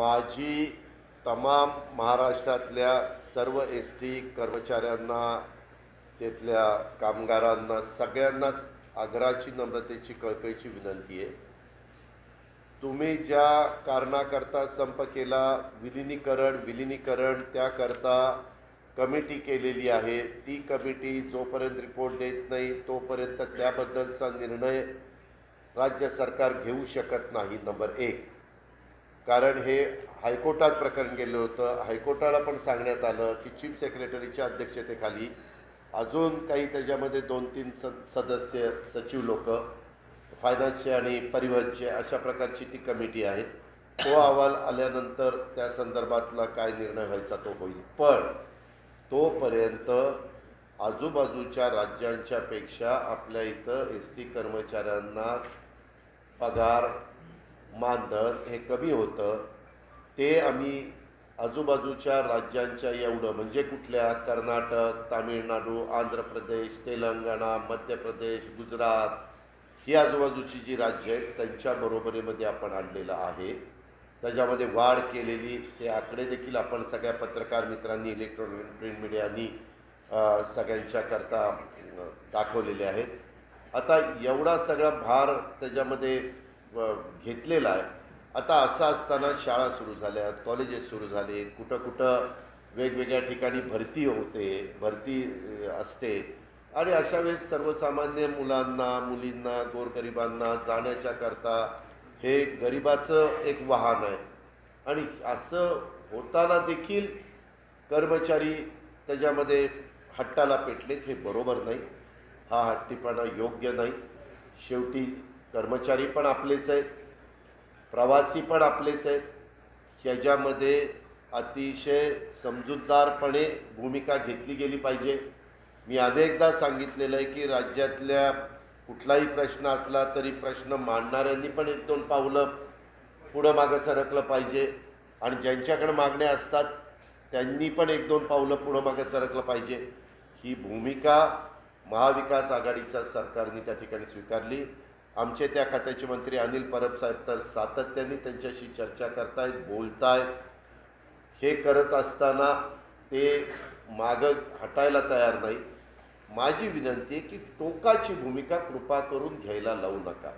माझी तमाम महाराष्ट्रातल्या सर्व एस टी कर्मचाऱ्यांना तिथल्या कामगारांना सगळ्यांनाच आग्रहाची नम्रतेची कळकळीची विनंती आहे. तुम्ही ज्या कारणाकरता संप केला विलिनीकरण विलिनीकरण त्याकरता कमिटी केलेली आहे. ती कमिटी जोपर्यंत रिपोर्ट देत नाही तोपर्यंत त्याबद्दलचा निर्णय राज्य सरकार घेऊ शकत नाही नंबर एक. कारण हे हायकोर्टात प्रकरण गेलं होतं. हायकोर्टाला पण सांगण्यात आलं की चीफ सेक्रेटरीच्या अध्यक्षतेखाली अजून काही त्याच्यामध्ये दोन तीन स सदस्य सचिव लोक फायनान्सचे आणि परिवहनचे अशा प्रकारची ती कमिटी आहे. तो अहवाल आल्यानंतर त्या संदर्भातला काय निर्णय व्हायचा तो होईल. पण तोपर्यंत आजूबाजूच्या राज्यांच्या पेक्षा आपल्या इथं एस टी कर्मचाऱ्यांना पगार मानधन हे कमी होतं. ते आम्ही आजूबाजूच्या राज्यांच्या एवढं म्हणजे कुठल्या कर्नाटक तामिळनाडू आंध्र प्रदेश तेलंगणा मध्य प्रदेश गुजरात ही आजूबाजूची जी राज्य आहेत त्यांच्या बरोबरीमध्ये आपण आणलेलं आहे. त्याच्यामध्ये वाढ केलेली ते आकडे देखील आपण सगळ्या पत्रकार मित्रांनी इलेक्ट्रॉनिक प्रिंट मीडियानी सगळ्यांच्याकरता दाखवलेले आहेत. आता एवढा सगळा भार त्याच्यामध्ये घेतलेला आहे. आता असं असताना शाळा सुरू झाल्या कॉलेजेस सुरू झाले कुठं कुठं वेगवेगळ्या ठिकाणी भरती होते भरती असते. आणि अशा वेळेस सर्वसामान्य मुलांना मुलींना गोरगरिबांना जाण्याच्या करता हे गरिबाचं एक वाहन आहे. आणि असं होताना देखील कर्मचारी त्याच्यामध्ये हट्टाला पेटलेत हे बरोबर नाही. हा हट्टीपणा योग्य नाही. शेवटी कर्मचारी पण आपलेच आहेत. प्रवासी पण आपलेच आहेत. ह्याच्यामध्ये अतिशय समजूतदारपणे भूमिका घेतली गेली पाहिजे. मी अनेकदा सांगितलेलं आहे की राज्यातल्या कुठलाही प्रश्न असला तरी प्रश्न मांडणाऱ्यांनी पण एक दोन पावलं पुढं मागं सरकलं पाहिजे. आणि ज्यांच्याकडे मागण्या असतात त्यांनी पण एक दोन पावलं पुढं मागं सरकलं पाहिजे. ही भूमिका महाविकास आघाडीच्या सरकारने त्या ठिकाणी स्वीकारली. आमचे त्या खात्याचे मंत्री अनिल परब साहेब तर सातत्याने त्यांच्याशी चर्चा करतायत बोलतायत. हे करत असताना ते मागं हटायला तयार नाही माझी विनंती आहे की टोकाची भूमिका कृपा करून घ्यायला लावू नका.